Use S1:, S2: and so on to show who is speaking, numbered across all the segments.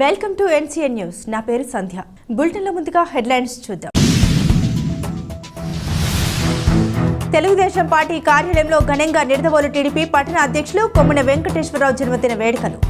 S1: Welcome to NCN news. నా పేరు సంధ్య. బులెటిన్ల ముందుగా హెడ్లైన్స్ చూద్దాం. తెలుగుదేశం పార్టీ కార్యాలయంలో ఘనంగా నిడదవోలు టీడీపీ పట్టణ అధ్యక్షులు కొమ్మిన వెంకటేశ్వరరావు జన్మదిన వేడుకలు.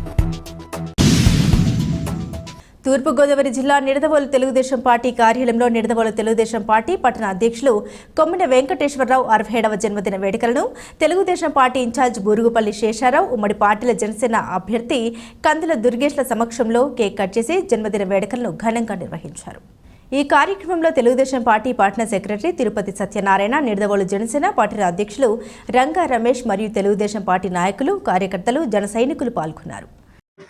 S1: తూర్పుగోదావరి జిల్లా నిడదవోలు తెలుగుదేశం పార్టీ కార్యాలయంలో నిడదవోలు తెలుగుదేశం పార్టీ పట్టణ అధ్యక్షులు కొమ్మిన వెంకటేశ్వరరావు అరవై ఏడవ జన్మదిన వేడుకలను తెలుగుదేశం పార్టీ ఇన్ఛార్జ్ బూరుగుపల్లి శేషారావు ఉమ్మడి పార్టీల జనసేన అభ్యర్థి కందుల దుర్గేష్ల సమక్షంలో కేక్ కట్ చేసి జన్మదిన వేడుకలను ఘనంగా నిర్వహించారు. ఈ కార్యక్రమంలో తెలుగుదేశం పార్టీ పట్టణ సెక్రటరీ తిరుపతి సత్యనారాయణ నిడదవోలు జనసేన పార్టీ అధ్యక్షులు రంగా రమేష్ మరియు తెలుగుదేశం పార్టీ నాయకులు కార్యకర్తలు జన సైనికులు పాల్గొన్నారు.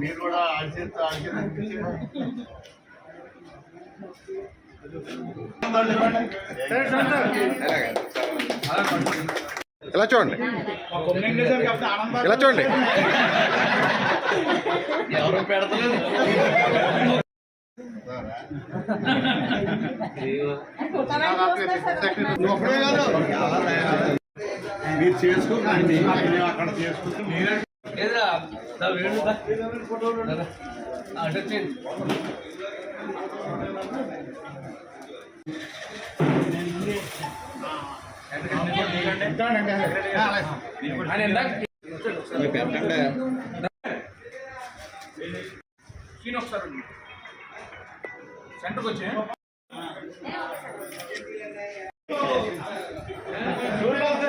S2: మీరు కూడా ఆడిచేస్తూ
S3: ఇలా చూడండి? ఇలా చూడండి?
S2: ఎవరు పెడతలేదు? ఒకడే కాదు. మీరు చేసుకోకండి మేము అక్కడ చేసుకుంటాం. మీరే
S4: సెంటర్కి వచ్చి కూడా వేస్తే